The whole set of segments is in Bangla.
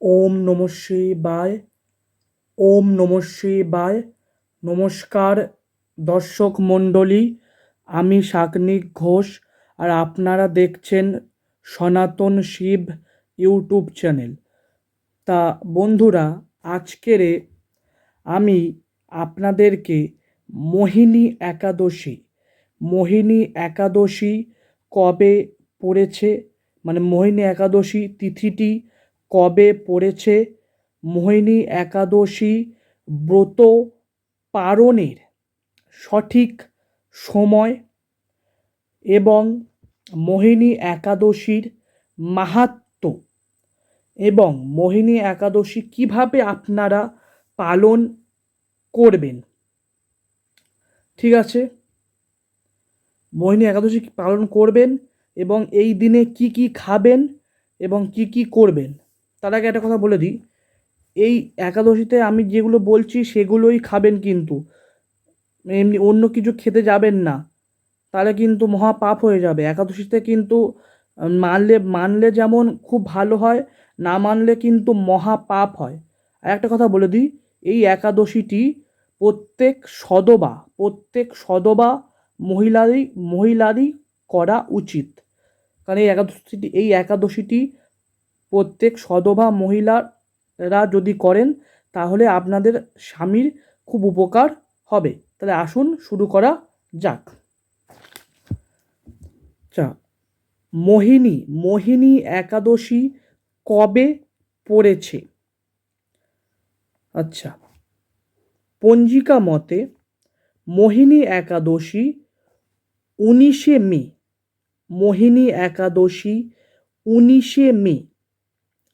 ওম নম শিবায়, ওম নম শিবায়। নমস্কার দর্শক মণ্ডলী, আমি শাকনিক ঘোষ আর আপনারা দেখছেন সনাতন শিব ইউটিউব চ্যানেল। তা বন্ধুরা, আজকের আমি আপনাদেরকে মোহিনী একাদশী মোহিনী একাদশী কবে পড়েছে মানে মোহিনী একাদশী তিথিটি কবে পড়েছে মোহিনী একাদশী ব্রত পালনের সঠিক সময় এবং মোহিনী একাদশীর মাহাত্ম্য এবং মোহিনী একাদশী কীভাবে আপনারা পালন করবেন? ঠিক আছে? মোহিনী একাদশী পালন করবেন এবং এই দিনে কি কি খাবেন এবং কি কি করবেন? তার আগে একটা কথা বলে দিই। এই একাদশীতে আমি যেগুলো বলছি সেগুলোই খাবেন কিন্তু। এমনি অন্য কিছু খেতে যাবেন না। তাহলে কিন্তু মহা পাপ হয়ে যাবে। একাদশীতে কিন্তু মানলে মানলে যেমন খুব ভালো হয়, না মানলে কিন্তু মহা পাপ হয়। আর একটা কথা বলে দিই, এই একাদশীটি প্রত্যেক সদবা প্রত্যেক সদবা মহিলারই মহিলারই করা উচিত। কারণ এই একাদশীটি এই একাদশীটি প্রত্যেক সদবা মহিলারা যদি করেন, তাহলে আপনাদের স্বামীর খুব উপকার হবে। তাহলে আসুন, শুরু করা যাক। আচ্ছা মোহিনী মোহিনী একাদশী কবে পড়েছে? আচ্ছা পঞ্জিকা মতে মোহিনী একাদশী উনিশে মে, মোহিনী একাদশী উনিশে মে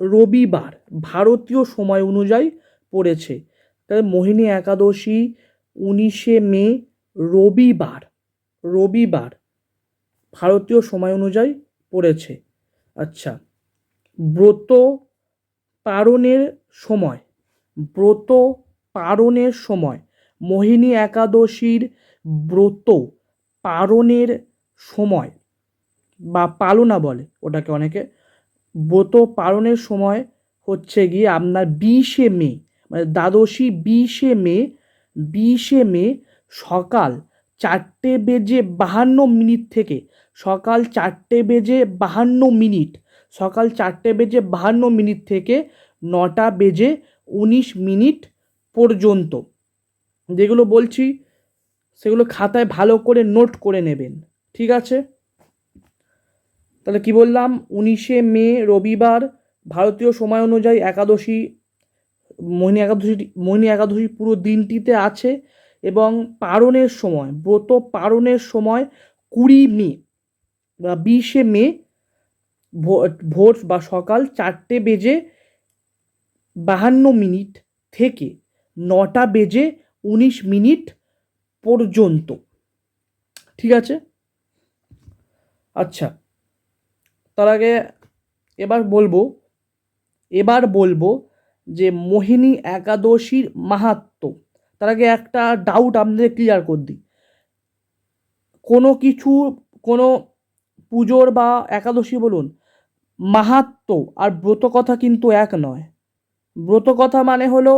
রবিবার ভারতীয় সময় অনুযায়ী পড়েছে। তাহলে মোহিনী একাদশী উনিশে মে রবিবার রবিবার ভারতীয় সময় অনুযায়ী পড়েছে। আচ্ছা ব্রত পারণের সময়, ব্রত পারণের সময়, মোহিনী একাদশীর ব্রত পারণের সময় বা পালনা বলে ওটাকে অনেকে ব্রত পালনের সময় হচ্ছে গিয়ে আপনার বিশে মে মানে দ্বাদশী বিশে মে বিশে মে সকাল চারটে বেজে বাহান্ন মিনিট থেকে, সকাল চারটে বেজে বাহান্ন মিনিট, সকাল চারটে বেজে বাহান্ন মিনিট থেকে নটা বেজে উনিশ মিনিট পর্যন্ত। যেগুলো বলছি, সেগুলো খাতায় ভালো করে নোট করে নেবেন, ঠিক আছে? তাহলে কি বললাম? উনিশে মে, রবিবার, ভারতীয় সময় অনুযায়ী একাদশী, মোহিনী একাদশী মোহিনী একাদশী পুরো দিনটিতে আছে এবং পারণের সময়, ব্রত পারণের সময় কুড়ি মে, বা বিশে মে ভোর বা সকাল চারটে বেজে বাহান্ন মিনিট থেকে নটা বেজে উনিশ মিনিট পর্যন্ত। ঠিক আছে? আচ্ছা। তার আগে এবার বলব এবার বলব যে মোহিনী একাদশীর মাহাত্ম। তার আগে একটা ডাউট আপনাদের ক্লিয়ার করে দিই। কোনো কিছু, কোনো পুজোর বা একাদশী বলুন, মাহাত্ম আর ব্রত কথা কিন্তু এক নয়। ব্রত কথা মানে হলো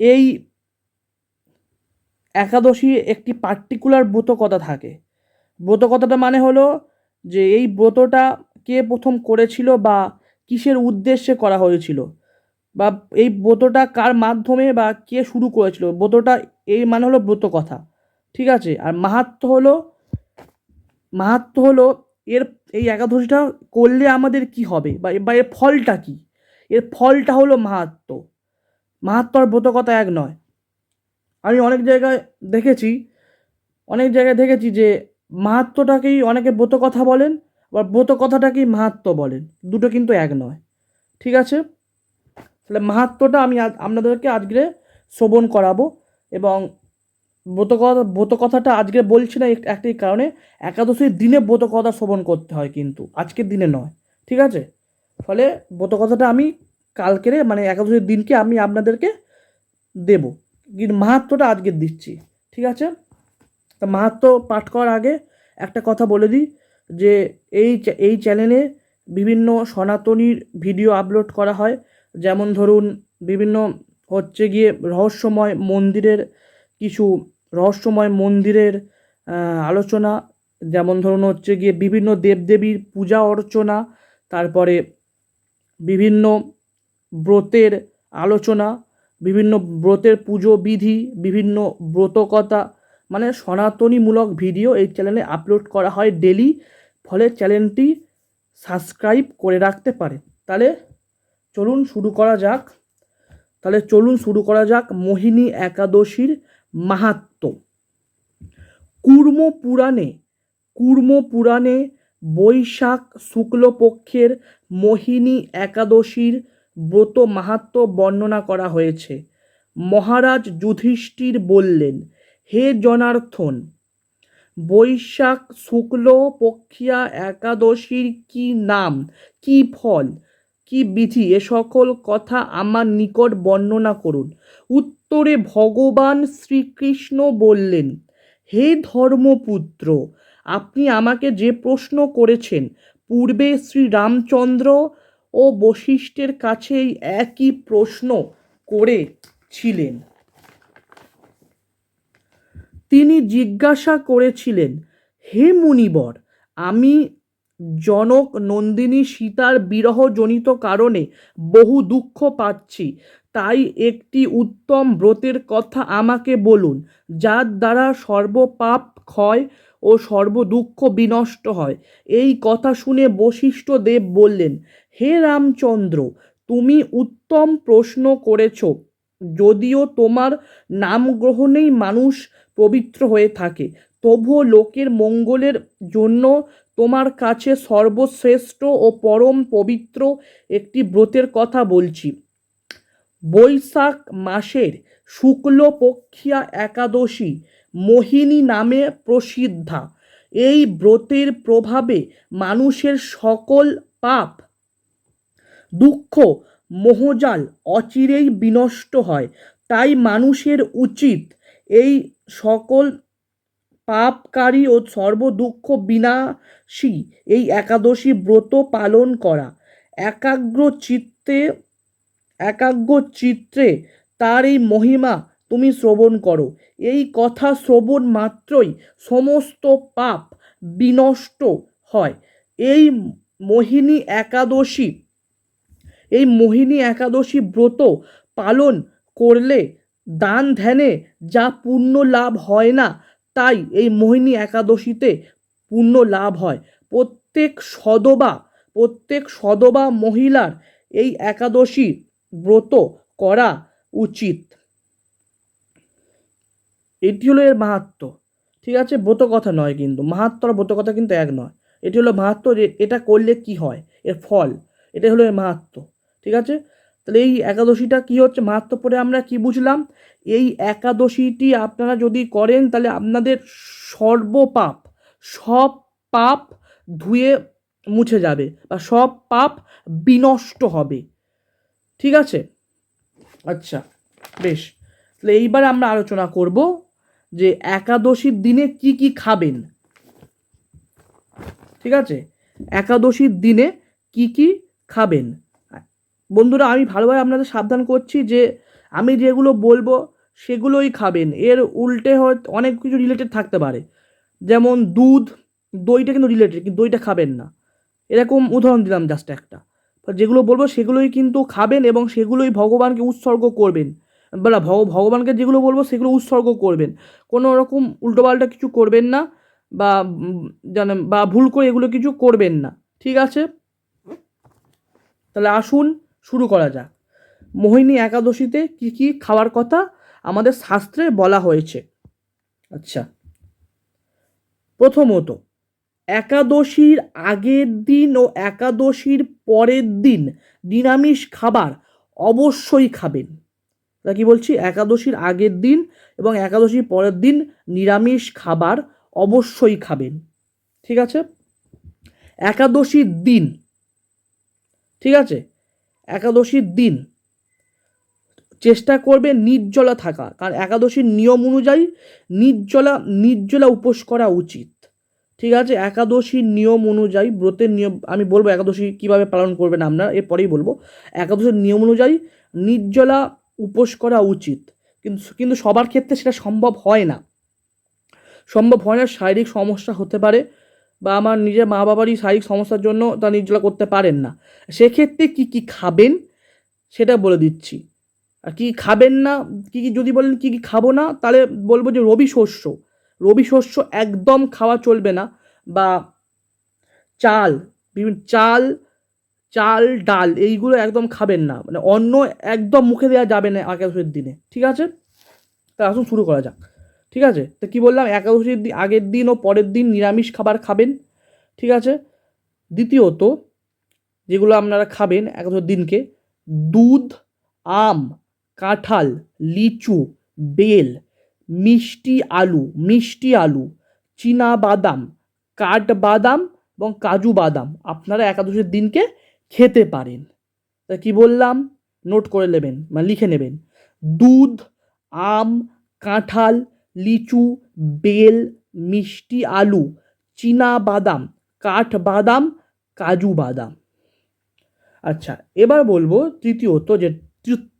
এই একাদশী একটি পার্টিকুলার ব্রত কথা থাকে। ব্রত কথাটা মানে হলো যে এই ব্রতটা কে প্রথম করেছিল বা কিসের উদ্দেশ্যে করা হয়েছিল? বা এই ব্রতটা কার মাধ্যমে বা কে শুরু করেছিল? ব্রতটা এই মানে হলো ব্রত কথা, ঠিক আছে? আর মাহাত্ম হলো মাহাত্ম হলো এর, এই একাদশীটা করলে আমাদের কি হবে? বা বা এর ফলটা কি? এর ফলটা হলো মাহাত্ম। মাহাত্ম আর ব্রত কথা এক নয়। আমি অনেক জায়গায় দেখেছি, অনেক জায়গায় দেখেছি যে মাহাত্মটাকেই অনেকে ব্রত কথা বলেন, আবার ব্রত কথাটাকেই মাহাত্ম বলেন। দুটো কিন্তু এক নয়। ঠিক আছে? তাহলে মাহাত্মটা আমি আপনাদেরকে আজকে শ্রবণ করাবো এবং ব্রত কথা ব্রত কথাটা আজকে বলছি না একটি কারণে একাদশীর দিনে ব্রত কথা শ্রবণ করতে হয় কিন্তু, আজকের দিনে নয়। ঠিক আছে? ফলে ব্রত কথাটা আমি কালকের মানে একাদশীর দিনকে আমি আপনাদেরকে দেব। কিন্তু মাহাত্মটা আজকে দিচ্ছি। ঠিক আছে? তা মাহাত্ম পাঠ করার আগে একটা কথা বলে দিই যে এই এই চ্যানেলে বিভিন্ন সনাতনীর ভিডিও আপলোড করা হয়। যেমন ধরুন বিভিন্ন হচ্ছে গিয়ে রহস্যময় মন্দিরের কিছু রহস্যময় মন্দিরের আলোচনা। যেমন ধরুন হচ্ছে গিয়ে বিভিন্ন দেবদেবীর পূজা অর্চনা, তারপরে বিভিন্ন ব্রতের আলোচনা, বিভিন্ন ব্রতের পুজো বিধি, বিভিন্ন ব্রতকথা মানে সনাতনীমূলক ভিডিও এই চ্যানেলে আপলোড করা হয় ডেলি ফলে চ্যানেলটি সাবস্ক্রাইব করে রাখতে পারে। তাহলে চলুন শুরু করা যাক। তাহলে চলুন শুরু করা যাক মোহিনী একাদশীর মাহাত্ম্য কুর্ম পুরাণে কুর্ম পুরাণে বৈশাখ শুক্লপক্ষের মোহিনী একাদশীর ব্রত মাহাত্ম্য বর্ণনা করা হয়েছে। মহারাজ যুধিষ্ঠির বললেন হে জনার্থন, বৈশাখ শুক্ল পক্ষিয়া একাদশীর কি নাম, কি ফল, কি বিধি, এ সকল কথা আমার নিকট বর্ণনা করুন। উত্তরে ভগবান শ্রীকৃষ্ণ বললেন, হে ধর্মপুত্র, আপনি আমাকে যে প্রশ্ন করেছেন, পূর্বে শ্রী রামচন্দ্র ও বশিষ্ঠের কাছে একই প্রশ্ন করেছিলেন। তিনি জিজ্ঞাসা করেছিলেন, হে মুনিবর, আমি জনক নন্দিনী সীতার বিরহজনিত কারণে বহু দুঃখ পাচ্ছি, তাই একটি উত্তম ব্রতের কথা আমাকে বলুন, যার দ্বারা সর্বপাপ ক্ষয় ও সর্বদুঃখ বিনষ্ট হয়। এই কথা শুনে বশিষ্ঠ দেব বললেন, হে রামচন্দ্র, তুমি উত্তম প্রশ্ন করেছ, যদিও তোমার নাম গ্রহণেই মানুষ পবিত্র হয়ে থাকে। তবুও লোকের মঙ্গলের জন্য তোমার কাছে সর্বশ্রেষ্ঠ ও পরম পবিত্র একটি ব্রতের কথা বলছি। বৈশাখ মাসের শুক্লপক্ষিয়া একাদশী মোহিনী নামে প্রসিদ্ধা। এই ব্রতের প্রভাবে মানুষের সকল পাপ, দুঃখ, মোহজাল অচিরেই বিনষ্ট হয়। তাই মানুষের উচিত এই সকল পাপকারী ও সর্বদুঃখ বিনাশী এই একাদশী ব্রত পালন করা। একাগ্র চিত্তে, একাগ্র চিত্রে তার এই মহিমা তুমি শ্রবণ করো। এই কথা শ্রবণ মাত্রই সমস্ত পাপ বিনষ্ট হয়। এই মোহিনী একাদশী, এই মোহিনী একাদশী ব্রত পালন করলে দান ধ্যানে যা পুণ্য লাভ হয় না, তাই এই মোহিনী একাদশীতে পুণ্য লাভ হয়। প্রত্যেক সদবা প্রত্যেক সদবা মহিলার এই একাদশী ব্রত করা উচিত। এটি হলো এর মাহাত্ম। ঠিক আছে? ব্রত কথা নয় কিন্তু, মাহাত্ম আর ব্রত কথা কিন্তু এক নয়। এটি হলো মাহাত্ম যে এটা করলে কি হয়? এর ফল। এটা হলো এর মাহাত্ম। ঠিক আছে? তাহলে এই একাদশীটা কি হচ্ছে? মাহাত্ম পরে আমরা কি বুঝলাম? এই একাদশীটি আপনারা যদি করেন, তাহলে আপনাদের সর্বপাপ, সব পাপ ধুয়ে মুছে যাবে বা সব পাপ বিনষ্ট হবে। ঠিক আছে? আচ্ছা বেশ। তাহলে এইবার আমরা আলোচনা করব যে একাদশীর দিনে কি কি খাবেন। ঠিক আছে? একাদশীর দিনে কি কি খাবেন? বন্ধুরা, আমি ভালোভাবে আপনাদের সাবধান করছি যে আমি যেগুলো বলব সেগুলোই খাবেন। এর উল্টে হয়তো অনেক কিছু রিলেটেড থাকতে পারে। যেমন দুধ, দইটা কিন্তু রিলেটেড কিন্তু দইটা খাবেন না। এরকম উদাহরণ দিলাম জাস্ট একটা। যেগুলো বলব সেগুলোই কিন্তু খাবেন এবং সেগুলোই ভগবানকে উৎসর্গ করবেন। বলা ভগ, ভগবানকে যেগুলো বলব সেগুলো উৎসর্গ করবেন। কোনো রকম উল্টোপাল্টা কিছু করবেন না বা জানেন বা ভুল করে এগুলো কিছু করবেন না। ঠিক আছে? তাহলে আসুন শুরু করা যাক। মোহিনী একাদশীতে কি কি খাওয়ার কথা আমাদের শাস্ত্রে বলা হয়েছে। আচ্ছা। প্রথমত, একাদশীর আগের দিন ও একাদশীর পরের দিন নিরামিষ খাবার অবশ্যই খাবেন। তা কি বলছি? একাদশীর আগের দিন এবং একাদশীর পরের দিন নিরামিষ খাবার অবশ্যই খাবেন। ঠিক আছে? একাদশীর দিন। ঠিক আছে? একাদশীর দিন। চেষ্টা করবে নির্জলা থাকা, কারণ একাদশীর নিয়ম অনুযায়ী নির্জলা নির্জলা উপোস করা উচিত। ঠিক আছে? একাদশীর নিয়ম অনুযায়ী ব্রতের নিয়ম, আমি বলব একাদশী কীভাবে পালন করবেন আপনারা এরপরেই বলব। একাদশীর নিয়ম অনুযায়ী নির্জলা উপোস করা উচিত। কিন্তু কিন্তু সবার ক্ষেত্রে সেটা সম্ভব হয় না। সম্ভব হয় না, শারীরিক সমস্যা হতে পারে বা আমার নিজের মা বাবারই শারীরিক সমস্যার জন্য তা নির্জলা করতে পারেন না। সেক্ষেত্রে কী কী খাবেন? সেটা বলে দিচ্ছি। আর কী খাবেন না, কী কী যদি বলেন কী কী খাব না, তাহলে বলব যে রবি শস্য। রবি শস্য একদম খাওয়া চলবে না বা চাল, বিভিন্ন চাল চাল, ডাল এইগুলো একদম খাবেন না। মানে অন্ন একদম মুখে দেওয়া যাবে না একাদশীর দিনে। ঠিক আছে? তা আসুন শুরু করা যাক। ঠিক আছে? তো কী বললাম? একাদশীর আগের দিন ও পরের দিন নিরামিষ খাবার খাবেন, ঠিক আছে? দ্বিতীয়ত, যেগুলো আপনারা খাবেন একাদশীর দিনকে, দুধ, আম, কাঁঠাল, লিচু, বেল, মিষ্টি আলু মিষ্টি আলু, চীনা বাদাম, কাঠ বাদাম এবং কাজু বাদাম আপনারা একাদশীর দিনকে খেতে পারেন। তা কি বললাম? নোট করে নেবেন মানে লিখে নেবেন। দুধ, আম, কাঁঠাল লিচু, বেল, মিষ্টি আলু, চীনা বাদাম, কাঠ বাদাম, কাজু বাদাম। আচ্ছা এবার বলব তৃতীয়ত যে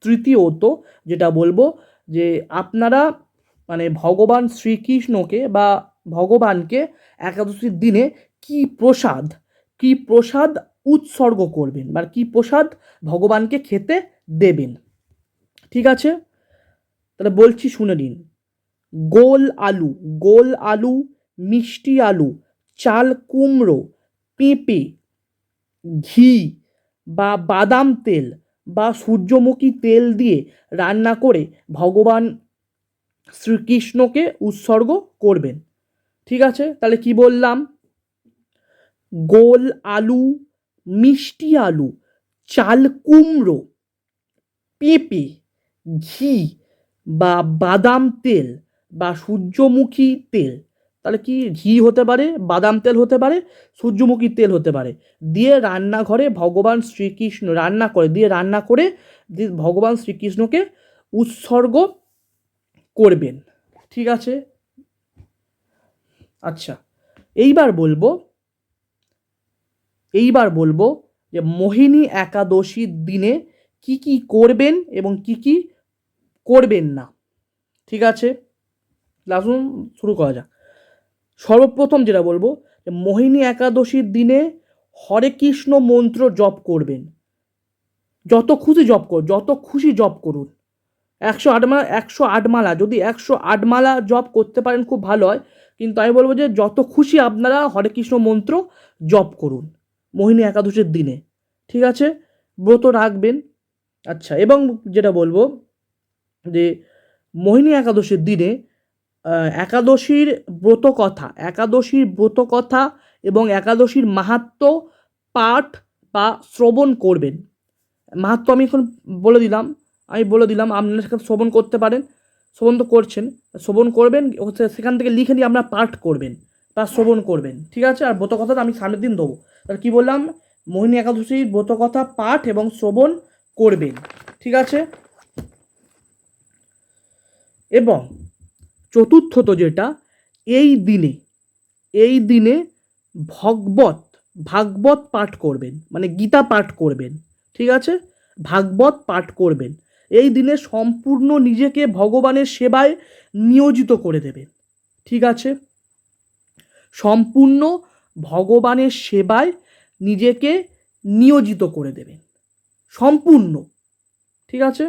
তৃতীয়ত যেটা বলব যে আপনারা মানে ভগবান শ্রীকৃষ্ণকে বা ভগবানকে একাদশীর দিনে কি প্রসাদ কি প্রসাদ উৎসর্গ করবেন বা কি প্রসাদ ভগবানকে খেতে দেবেন? ঠিক আছে? তাহলে বলছি শুনে নিন। গোল আলু গোল আলু, মিষ্টি আলু, চাল কুমড়ো, পেঁপে, ঘি বা বাদাম তেল বা সূর্যমুখী তেল দিয়ে রান্না করে ভগবান শ্রীকৃষ্ণকে উৎসর্গ করবেন। ঠিক আছে? তাহলে কি বললাম? গোল আলু, মিষ্টি আলু, চাল কুমড়ো, পেঁপে, ঘি বা বাদাম তেল বা সূর্যমুখী তেল, তাহলে কি ঘি হতে পারে, বাদাম তেল হতে পারে, সূর্যমুখী তেল হতে পারে। দিয়ে রান্নাঘরে ভগবান শ্রীকৃষ্ণ রান্না করে, দিয়ে রান্না করে ভগবান শ্রীকৃষ্ণকে উৎসর্গ করবেন। ঠিক আছে? আচ্ছা এইবার বলব এইবার বলব যে মোহিনী একাদশীর দিনে কি কি করবেন এবং কি কি করবেন না। ঠিক আছে? আসুন শুরু করা যাক। সর্বপ্রথম যেটা বলব, যে মোহিনী একাদশীর দিনে হরে কৃষ্ণ মন্ত্র জপ করবেন। যত খুশি জপ কর যত খুশি জপ করুন। একশো আট মালা, একশো আট মালা, যদি একশো আট মালা জপ করতে পারেন খুব ভালো হয়। কিন্তু আমি বলব যে যত খুশি আপনারা হরে কৃষ্ণ মন্ত্র জপ করুন মোহিনী একাদশীর দিনে, ঠিক আছে? ব্রত রাখবেন। আচ্ছা এবং যেটা বলব যে মোহিনী একাদশীর দিনে একাদশীর ব্রত কথা একাদশীর ব্রত কথা এবং একাদশীর মাহাত্ম পাঠ বা শ্রবণ করবেন। মাহাত্ম আমি এখন বলে দিলাম, আমি বলে দিলাম, আপনারা সেখানে শ্রবণ করতে পারেন, শ্রবণ তো করছেন, শ্রবণ করবেন সেখান থেকে লিখে নিয়ে আপনারা পাঠ করবেন বা শ্রবণ করবেন, ঠিক আছে? আর ব্রত কথাটা আমি সামনের দিন দেবো। তাহলে কী বললাম? মোহিনী একাদশীর ব্রত কথা পাঠ এবং শ্রবণ করবেন, ঠিক আছে? এবং চতুর্থত যেটা, এই দিনে এই দিনে ভগবত, ভাগবত পাঠ করবেন মানে গীতা পাঠ করবেন, ঠিক আছে? ভাগবত পাঠ করবেন। এই দিনে সম্পূর্ণ নিজেকে ভগবানের সেবায় নিয়োজিত করে দেবেন, ঠিক আছে? সম্পূর্ণ ভগবানের সেবায় নিজেকে নিয়োজিত করে দেবেন, সম্পূর্ণ, ঠিক আছে?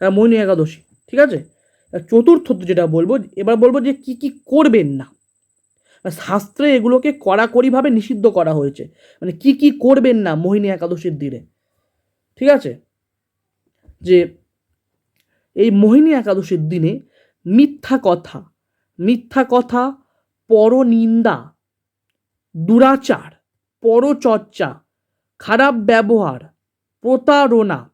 হ্যাঁ মোহিনী একাদশী, ঠিক আছে? চতুর্থত যেটা বলব, এবার বলব যে কি কি করবেন না। শাস্ত্রে এগুলোকে কড়াকড়িভাবে নিষিদ্ধ করা হয়েছে। মানে কি কি করবেন না মোহিনী একাদশীর দিনে। ঠিক আছে? যে এই মোহিনী একাদশীর দিনে মিথ্যা কথা মিথ্যা কথা, পরনিন্দা, দুরাচার, পরচর্চা, খারাপ ব্যবহার, প্রতারণা,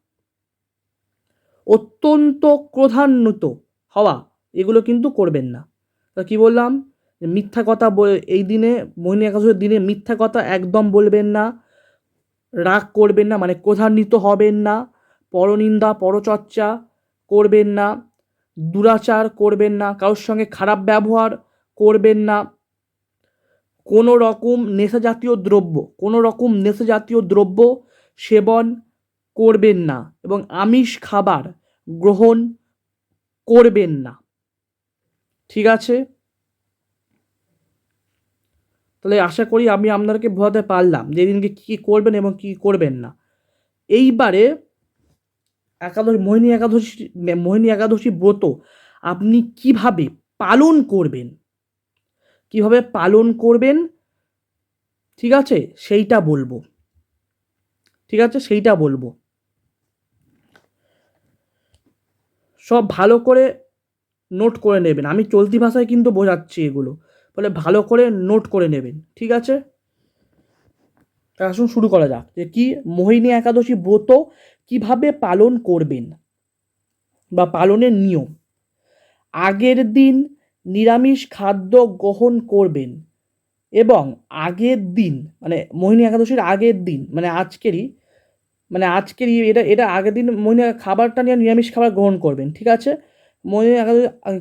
অত্যন্ত ক্রধান্বিত হওয়া, এগুলো কিন্তু করবেন না। তা কি বললাম? মিথ্যা কথা এই দিনে, মোহিনী একাদশীর দিনে মিথ্যা কথা একদম বলবেন না, রাগ করবেন না মানে ক্রধান্বিত হবেন না, পরনিন্দা, পরচর্চা করবেন না, দুরাচার করবেন না, কারোর সঙ্গে খারাপ ব্যবহার করবেন না। কোনো রকম নেশাজাতীয় দ্রব্য, কোনো রকম নেশাজাতীয় দ্রব্য সেবন করবেন না এবং আমিষ খাবার গ্রহণ করবেন না। ঠিক আছে? তাহলে আশা করি আমি আপনাদেরকে বোঝাতে পারলাম যে দিনকে কী করবেন এবং কী করবেন না। এইবারে একাদশী, মোহিনী একাদশী মোহিনী একাদশী ব্রত আপনি কীভাবে পালন করবেন? কীভাবে পালন করবেন? ঠিক আছে? সেইটা বলব। ঠিক আছে? সেইটা বলব। সব ভালো করে নোট করে নেবেন। আমি চলতি ভাষায় কিন্তু বোঝাচ্ছি এগুলো। বলে ভালো করে নোট করে নেবেন, ঠিক আছে? আসুন শুরু করা যাক, যে কি মোহিনী একাদশী ব্রত কীভাবে পালন করবেন বা পালনের নিয়ম? আগের দিন নিরামিষ খাদ্য গ্রহণ করবেন এবং আগের দিন মানে মোহিনী একাদশীর আগের দিন মানে আজকেরই মানে আজকেরই এটা এটা আগের দিন মোহিনী খাবারটা নিয়ে নিরামিষ খাবার গ্রহণ করবেন, ঠিক আছে? একাদশী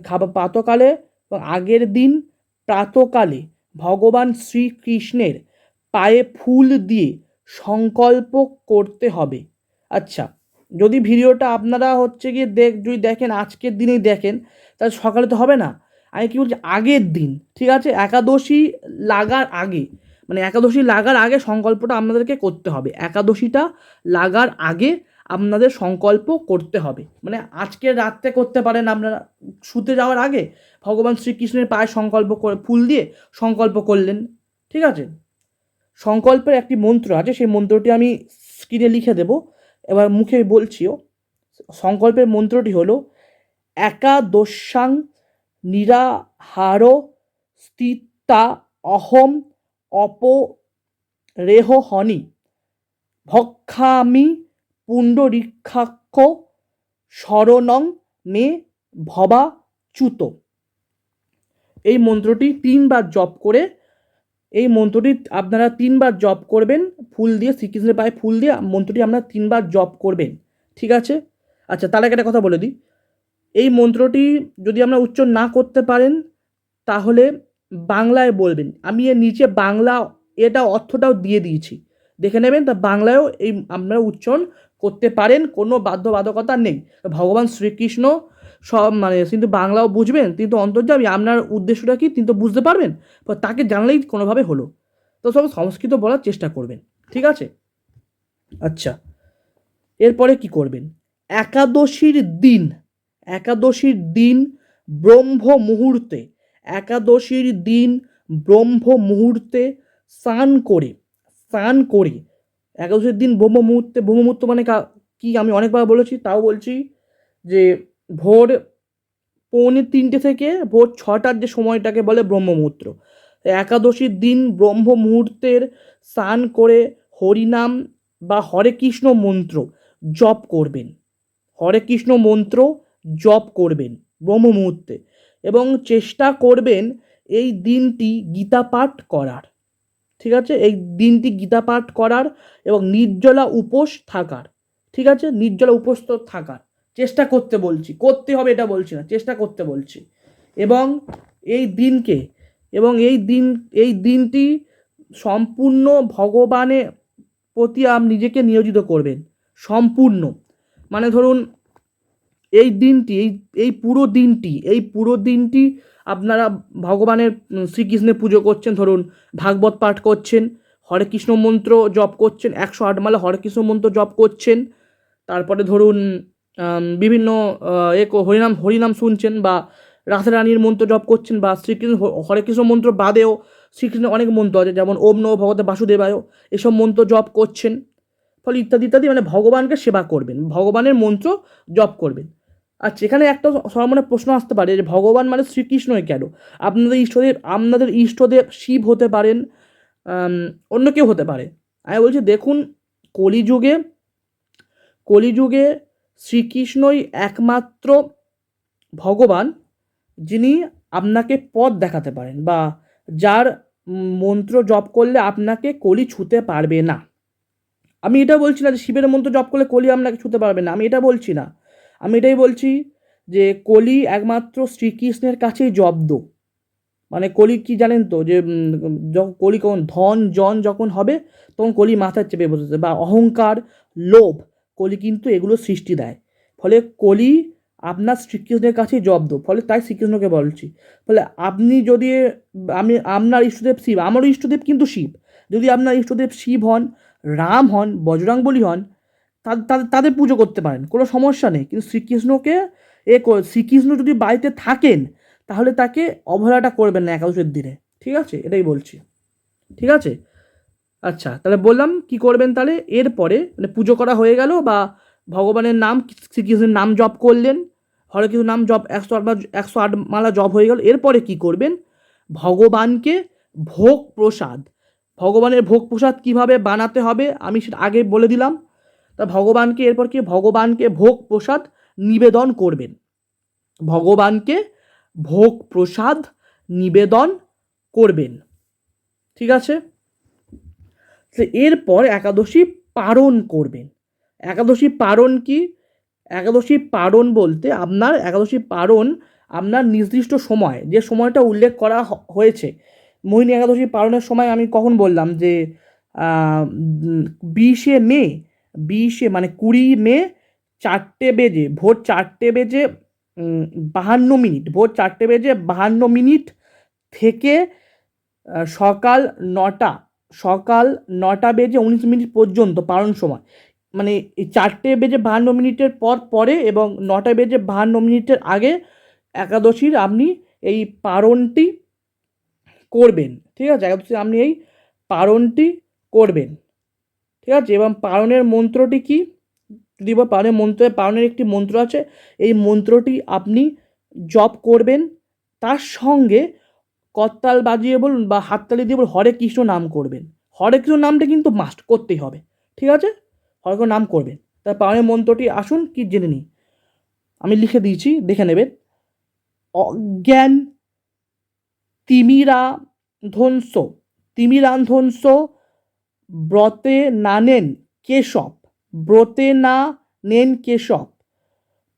খাবার প্রাতকালে আগের দিন প্রাতকালে ভগবান শ্রীকৃষ্ণের পায়ে ফুল দিয়ে সংকল্প করতে হবে। আচ্ছা যদি ভিডিওটা আপনারা হচ্ছে গিয়ে দেখ, যদি দেখেন আজকের দিনেই দেখেন, তাহলে সকালে তো হবে না। আমি কী বলছি, আগের দিন, ঠিক আছে? একাদশী লাগার আগে মানে একাদশী লাগার আগে সংকল্পটা আপনাদেরকে করতে হবে। একাদশীটা লাগার আগে আপনাদের সংকল্প করতে হবে। মানে আজকের রাত্রে করতে পারেন আপনারা। শুতে যাওয়ার আগে ভগবান শ্রীকৃষ্ণের পায়ে সংকল্প করে ফুল দিয়ে সংকল্প করলেন। ঠিক আছে? সংকল্পের একটি মন্ত্র আছে, সেই মন্ত্রটি আমি স্ক্রিনে লিখে দেব। এবার মুখে বলছিও, সংকল্পের মন্ত্রটি হলো, একাদশাং নিরাহার স্থিতা অহম অপ রেহ হনি। ভক্ষামি পুণ্ডরীক্ষাক্ষ শরণং মে ভবাচ্যুত। এই মন্ত্রটি তিনবার জপ করে, এই মন্ত্রটি আপনারা তিনবার জপ করবেন, ফুল দিয়ে, শ্রীকৃষ্ণের পায়ে ফুল দিয়ে মন্ত্রটি আপনারা তিনবার জপ করবেন, ঠিক আছে? আচ্ছা তার আগে একটা কথা বলে দিই। এই মন্ত্রটি যদি আমরা উচ্চ না করতে পারেন, তাহলে বাংলায় বলবেন। আমি এর নিচে বাংলা এটা অর্থটাও দিয়ে দিয়েছি। দেখে নেবেন, তা বাংলায়ও এই আপনারা উচ্চারণ করতে পারেন, কোনো বাধ্যবাধকতা নেই। ভগবান শ্রীকৃষ্ণ সব মানে কিন্তু বাংলাও বুঝবেন, কিন্তু অন্তর্যামী আপনার উদ্দেশ্যটা কি তিনি তো বুঝতে পারবেন? তাকে জানলেই কোনোভাবে হলো। তো সব সংস্কৃত বলার চেষ্টা করবেন, ঠিক আছে? আচ্ছা এরপরে কি করবেন? একাদশীর দিন একাদশীর দিন ব্রহ্ম মুহূর্তে একাদশীর দিন ব্রহ্ম মুহূর্তে স্নান করে স্নান করে। একাদশীর দিন ব্রহ্ম মুহূর্তে, ব্রহ্ম মুহূর্ত মানে কা- আমি অনেকবার বলেছি, তাও বলছি যে ভোর পৌনে তিনটে থেকে ভোর ছটার যে সময়টাকে বলে ব্রহ্ম মুহূর্ত। একাদশীর দিন ব্রহ্ম মুহূর্তের স্নান করে হরিনাম বা হরে কৃষ্ণ মন্ত্র জপ করবেন। হরে কৃষ্ণ মন্ত্র জপ করবেন ব্রহ্ম মুহূর্তে। এবং চেষ্টা করবেন এই দিনটি গীতা পাঠ করার। ঠিক আছে? এই দিনটি গীতা পাঠ করার এবং নির্জলা উপোস থাকার। ঠিক আছে? নির্জলা উপোস থাকার। চেষ্টা করতে বলছি। করতে হবে এটা বলছি না, চেষ্টা করতে বলছি। এবং এই দিনকে, এবং এই দিন, এই দিনটি সম্পূর্ণ ভগবানের প্রতি আপ নিজেকে নিয়োজিত করবেন। সম্পূর্ণ। মানে ধরুন এই দিনটি, এই এই পুরো দিনটি, এই পুরো দিনটি আপনারা ভগবানের শ্রীকৃষ্ণের পুজো করছেন। ধরুন, ভাগবত পাঠ করছেন, হরে কৃষ্ণ মন্ত্র জপ করছেন, একশো আট মালা হরে কৃষ্ণ মন্ত্র জপ করছেন, তারপরে ধরুন বিভিন্ন এক হরিনাম হরিনাম শুনছেন বা রাধারানীর মন্ত্র জপ করছেন বা শ্রীকৃষ্ণ হরে কৃষ্ণ মন্ত্র বাদেও শ্রীকৃষ্ণের অনেক মন্ত্র আছে, যেমন ওম নম ভগবতে বাসুদেবায় এসব মন্ত্র জপ করছেন। ফলে ইত্যাদি ইত্যাদি মানে ভগবানকে সেবা করবেন, ভগবানের মন্ত্র জপ করবেন। আচ্ছা এখানে একটা সরমনে প্রশ্ন আসতে পারে যে ভগবান মানে শ্রীকৃষ্ণই কেন? আপনাদের ইষ্টদেব আপনাদের ইষ্টদেব শিব হতে পারেন অন্য কেউ হতে পারে। আমি বলছি, দেখুন, কলিযুগে কলিযুগে শ্রীকৃষ্ণই একমাত্র ভগবান যিনি আপনাকে পথ দেখাতে পারেন বা যার মন্ত্র জপ করলে আপনাকে কলি ছুতে পারবে না। আমি এটা বলছি না যে শিবের মন্ত্র জপ করলে কলি আপনাকে ছুতে পারবে না, আমি এটা বলছি না। আমি এটাই বলছি যে কলি একমাত্র শ্রীকৃষ্ণের কাছেই জব্দ। মানে কলি কি জানেন তো? যে যখন কলি কখন ধন, জন যখন হবে, তখন কলি মাথায় চেপে বসেছে বা অহংকার, লোভ, কলি কিন্তু এগুলো সৃষ্টি দেয়। ফলে কলি আপনার শ্রীকৃষ্ণের কাছেই জব্দ। ফলে তাই শ্রীকৃষ্ণকে বলছি। ফলে আপনি যদি, আমি, আপনার ইষ্টদেব শিব আমারও ইষ্টদেব কিন্তু শিব। যদি আপনার ইষ্টদেব শিব হন, রাম হন, বজরংবলী হন তাদের পুজো করতে পারেন, কোনো সমস্যা নেই। কিন্তু শ্রীকৃষ্ণকে এ শ্রীকৃষ্ণ যদি বাড়িতে থাকেন, তাহলে তাকে অবহেলাটা করবেন না একাদশের দিনে। ঠিক আছে? এটাই বলছি। ঠিক আছে? আচ্ছা তাহলে বললাম কি করবেন তাহলে? এরপরে মানে পুজো করা হয়ে গেল বা ভগবানের নাম, শ্রীকৃষ্ণের নাম জপ করলেন, হরে কিছু নাম জপ একশো আট একশো আট মালা জপ হয়ে গেল। এরপরে কি করবেন? ভগবানকে ভোগ প্রসাদ। ভগবানের ভোগ প্রসাদ কীভাবে বানাতে হবে আমি সেটা আগে বলে দিলাম। তা ভগবানকে, এরপর কি? ভগবানকে ভোগ প্রসাদ নিবেদন করবেন। ভগবানকে ভোগ প্রসাদ নিবেদন করবেন। ঠিক আছে? এরপর একাদশী পারণ করবেন। একাদশী পারণ কি? একাদশী পারণ বলতে আপনার, একাদশী পারণ আপনার নির্দিষ্ট সময়, যে সময়টা উল্লেখ করা হয়েছে। মোহিনী একাদশী পালনের সময় আমি কখন বললাম যে বিশে মে বিশে মানে কুড়ি মে চারটে বেজে, ভোর চারটে বেজে বাহান্ন মিনিট, ভোর চারটে বেজে বাহান্ন মিনিট থেকে সকাল নটা সকাল নটা বেজে উনিশ মিনিট পর্যন্ত পালন সময়। মানে এই চারটে বেজে বাহান্ন মিনিটের পর পরে এবং নটা বেজে বাহান্ন মিনিটের আগে একাদশীর আপনি এই পারণটি করবেন। ঠিক আছে? একাদশী আপনি এই পারণটি করবেন। ঠিক আছে? এবং পারণের মন্ত্রটি কি? যদি বল, পারণের মন্ত্রে, পারণের একটি মন্ত্র আছে। এই মন্ত্রটি আপনি জপ করবেন। তার সঙ্গে করতাল বাজিয়ে বলুন বা হাততালি দিয়ে বলুন, হরে কৃষ্ণ নাম করবেন। হরে কৃষ্ণ নামটা কিন্তু মাস্ট করতেই হবে। ঠিক আছে? হরে কৃষ্ণ নাম করবেন। তার পারণের মন্ত্রটি আসুন, কি জেনে নিই। আমি লিখে দিয়েছি, দেখে নেবেন। অজ্ঞান তিমিরা ধ্বংস তিমিরান ধ্বংস ব্রতে না নেন কেশব, ব্রতে না নেন কেশব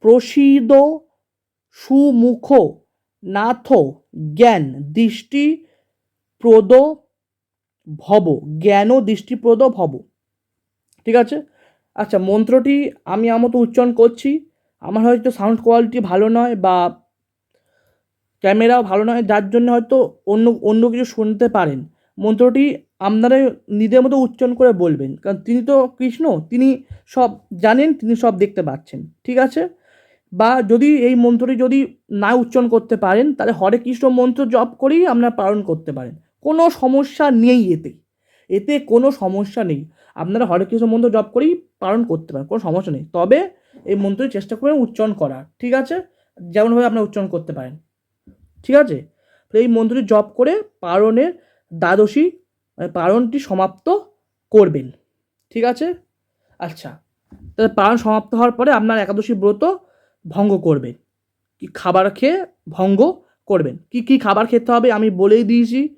প্রসিদ সুমুখ নাথ জ্ঞান দৃষ্টি প্রদ ভব, জ্ঞান ও দৃষ্টিপ্রদ ভব। ঠিক আছে? আচ্ছা মন্ত্রটি আমি আমার মতো উচ্চারণ করছি। আমার হয়তো সাউন্ড কোয়ালিটি ভালো নয় বা ক্যামেরাও ভালো নয়, যার জন্য হয়তো অন্য অন্য কিছু শুনতে পারেন। মন্ত্রটি আপনারা নিজের মতো উচ্চারণ করে বলবেন। কারণ তিনি তো কৃষ্ণ, তিনি সব জানেন, তিনি সব দেখতে পাচ্ছেন। ঠিক আছে? বা যদি এই মন্ত্রটি যদি না উচ্চারণ করতে পারেন, তাহলে হরে কৃষ্ণ মন্ত্র জপ করেই আপনারা পালন করতে পারেন। কোনো সমস্যা নেই এতে। এতে কোনো সমস্যা নেই। আপনারা হরে কৃষ্ণ মন্ত্র জপ করেই পালন করতে পারেন, কোনো সমস্যা নেই। তবে এই মন্ত্রটি চেষ্টা করে উচ্চারণ করার। ঠিক আছে? যেমনভাবে আপনারা উচ্চারণ করতে পারেন। ঠিক আছে? তো এই মন্ত্রটি জপ করে পারণের দ্বাদশী মানে পারণটি সমাপ্ত করবেন। ঠিক আছে? আচ্ছা। তাহলে পারণ সমাপ্ত হওয়ার পরে আপনার একাদশী ব্রত ভঙ্গ করবেন। কি খাবার খেয়ে ভঙ্গ করবেন। কি কি খাবার খেতে হবে আমি বলেই দিয়েছি।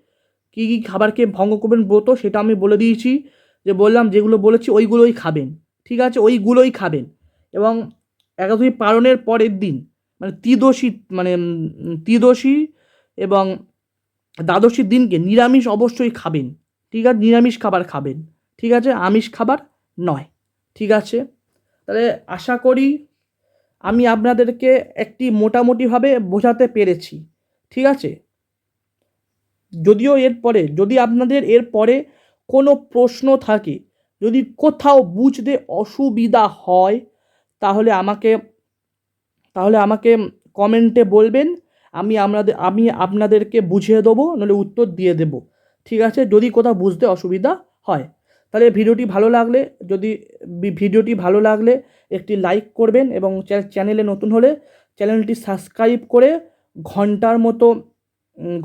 কি কি খাবার খেয়ে ভঙ্গ করবেন ব্রত সেটা আমি বলে দিয়েছি। যে বললাম যেগুলো বলেছি ওইগুলোই খাবেন। ঠিক আছে? ওইগুলোই খাবেন। এবং একাদশী পালনের পরের দিন মানে ত্রিদশী মানে ত্রিদশী এবং দ্বাদশীর দিনকে নিরামিষ অবশ্যই খাবেন। ঠিক আছে? নিরামিষ খাবার খাবেন। ঠিক আছে? আমিষ খাবার নয়। ঠিক আছে? তাহলে আশা করি আমি আপনাদেরকে একটি মোটামুটিভাবে বোঝাতে পেরেছি। ঠিক আছে? যদিও এরপরে যদি আপনাদের এরপরে কোনো প্রশ্ন থাকে, যদি কোথাও বুঝতে অসুবিধা হয়, তাহলে আমাকে তাহলে আমাকে কমেন্টে বলবেন। আমি আপনাদের আমি আপনাদেরকে বুঝিয়ে দেবো নাহলে উত্তর দিয়ে দেব। ঠিক আছে? যদি কোথাও বুঝতে অসুবিধা হয়। তাহলে ভিডিওটি ভালো লাগলে, যদি ভিডিওটি ভালো লাগলে একটি লাইক করবেন এবং চ্যানেলে নতুন হলে চ্যানেলটি সাবস্ক্রাইব করে ঘণ্টার মতো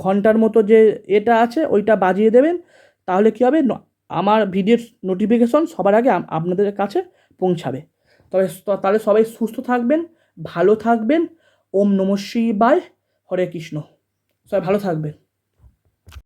ঘণ্টার মতো যে এটা আছে, ওইটা বাজিয়ে দেবেন। তাহলে কী হবে? আমার ভিডিওর নোটিফিকেশন সবার আগে আপনাদের কাছে পৌঁছাবে। তবে তাহলে সবাই সুস্থ থাকবেন, ভালো থাকবেন। ওম নমঃ শিবায়, হরে কৃষ্ণ। সবাই ভালো থাকবেন।